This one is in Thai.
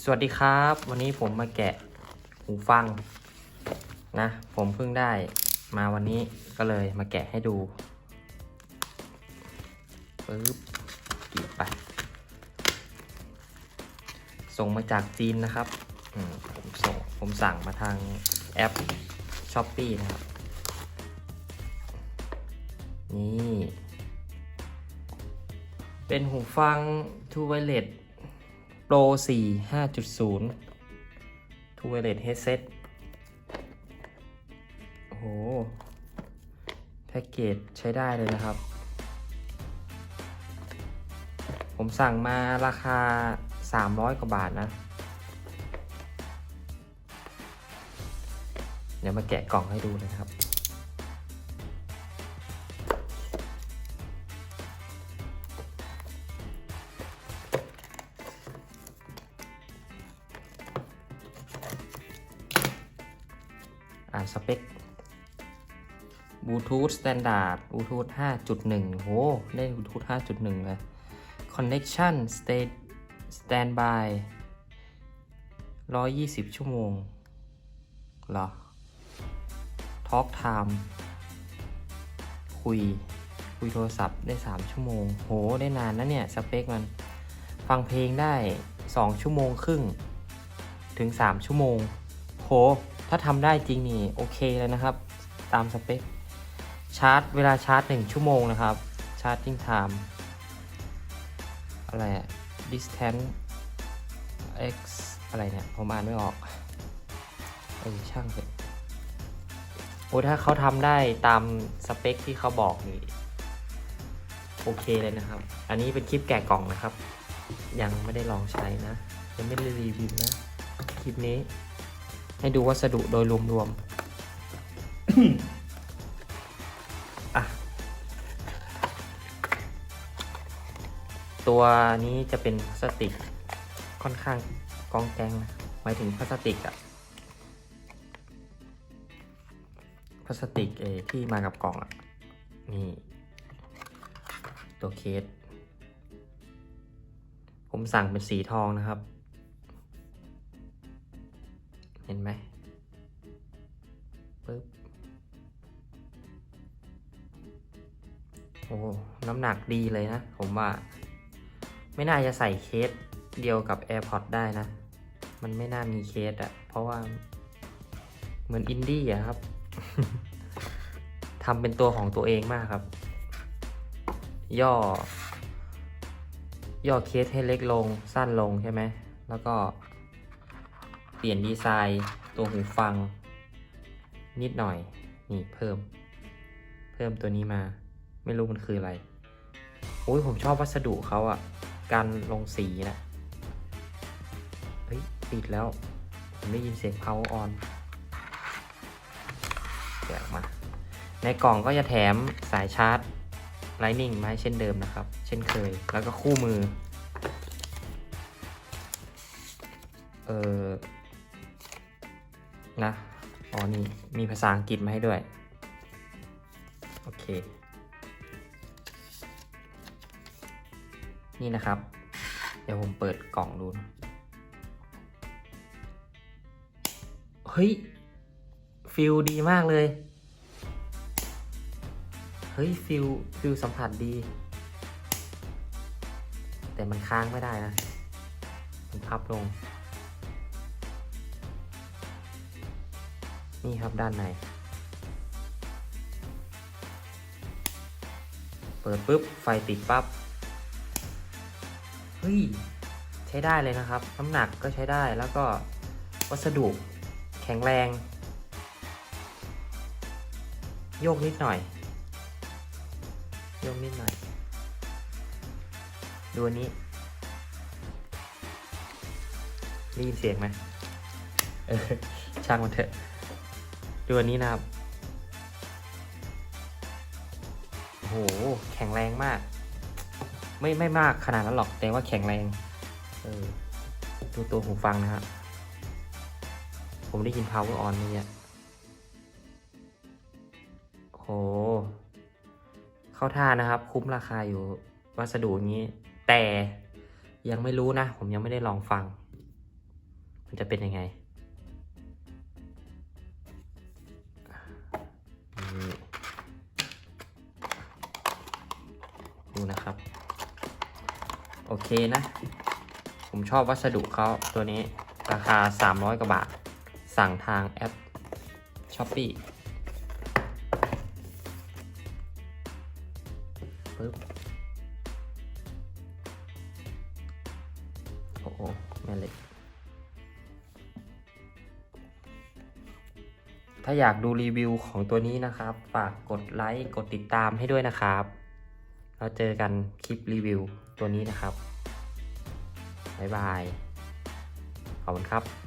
สวัสดีครับ วันนี้ผมมาแกะหูฟังนะ ผมเพิ่งได้มาวันนี้ก็เลยมาแกะให้ดูปึ๊บกรีดไป ส่งมาจากจีนนะครับผมส่งผมสั่งมาทางแอป s h อ p e e นะครับ นี่ เป็นหูฟัง True Wireless Pro 4 5.0 True Wireless Headset โอ้โห แพ็กเกจใช้ได้เลยนะครับ ผมสั่งมาราคา 300 กว่าบาทนะ เดี๋ยวมาแกะกล่องให้ดูนะครับ อ่านสเปคบลูทูธสแตนดาร์ดบลูทูธ5.1 โห ได้บลูทูธ5.1 เลย Connection State Standby 120 ชั่วโมงหรอ Talk Time คุย คุยโทรศัพท์ได้ 3 ชั่วโมง โห ได้นานนะเนี่ย สเปคมัน ฟังเพลงได้ 2 ชั่วโมงครึ่ง ถึง 3 ชั่วโมง โห ถ้าทำได้จริงนี่โอเคเลยนะครับ ตามสเปค ชาร์จเวลาชาร์จ 1 ชั่วโมงนะครับ ชาร์จทิ้งไทม์อะไรอะ distance x อะไรเนี่ย ผมอ่านไม่ออกเออช่างเถอะโอ้ถ้าเขาทำได้ตามสเปคที่เขาบอกนี่โอเคเลยนะครับ อันนี้เป็นคลิปแกะกล่องนะครับ ยังไม่ได้ลองใช้นะ ยังไม่ได้รีวิวนะ คลิปนี้ ให้ดูวัสดุโดยรวมๆตัวนี้จะเป็นพลาสติกค่อนข้างกองแกงนะหมายถึงพลาสติกอะพลาสติกเอที่มากับกล่องอะนี่ ตัวเคส ผมสั่งเป็นสีทองนะครับ เห็นไหมปึ๊บโอ้น้ำหนักดีเลยนะ ผมว่า ไม่น่าจะใส่เคสเดียวกับ AirPods ได้นะ มันไม่น่ามีเคสอะเพราะว่า เหมือนอินดี้อะครับทำเป็นตัวของตัวเองมากครับ ย่อ ย่อเคสให้เล็กลงสั้นลงใช่ไหม แล้วก็ ปลี่ยนดีไซน์ตัวหูฟัง นิดหน่อย นี่เพิ่ม เพิ่มตัวนี้มา ไม่รู้มันคืออะไรโอ้ยผมชอบวัสดุเขาอะการลงสีนะเฮ้ยติดแล้ว ผมได้ยินเสียง power on แกะออกมา ในกล่องก็จะแถมสายชาร์จ Lightning มาให้เช่นเดิมนะครับ เช่นเคย แล้วก็คู่มือ เออ นะ อ๋อ นี่มีภาษาอังกฤษมาให้ด้วย โอเค นี่นะครับ เดี๋ยวผมเปิดกล่องดู เฮ้ย ฟิลดีมากเลย เฮ้ย ฟิลฟิลสัมผัสดี แต่มันค้างไม่ได้นะ มันพับลง นี่ครับด้านใน เปิดปุ๊บ ไฟติดปั๊บ เฮ้ย ใช้ได้เลยนะครับ น้ำหนักก็ใช้ได้แล้วก็วัสดุแข็งแรง โยกนิดหน่อย โยกนิดหน่อย ดูอันนี้ได้ยินเสียงไหมเออช่างมันเถอะ ดูอันนี้นะครับโอ้โหแข็งแรงมาก ไม่ไม่มากขนาดนั้นหรอกแต่ว่าแข็งแรงเออดูตัวหูฟังนะฮะผมได้ยิน power on เนี่ยโอ้โห เข้าท่านะครับ คุ้มราคาอยู่วัสดุนี้ แต่ยังไม่รู้นะ ผมยังไม่ได้ลองฟัง มันจะเป็นยังไง นี่ดูนะครับ โอเคนะ ผมชอบวัสดุเขาตัวนี้ราคา 300 กว่าบาท สั่งทางแอป s h อ p e e ปึ๊บโอ้โหแม่เหล็ก ถ้าอยากดูรีวิวของตัวนี้นะครับ ฝากกดไลค์กดติดตามให้ด้วยนะครับแล้วเจอกันคลิปรีวิวตัวนี้นะครับ บ๊ายบาย ขอบคุณครับ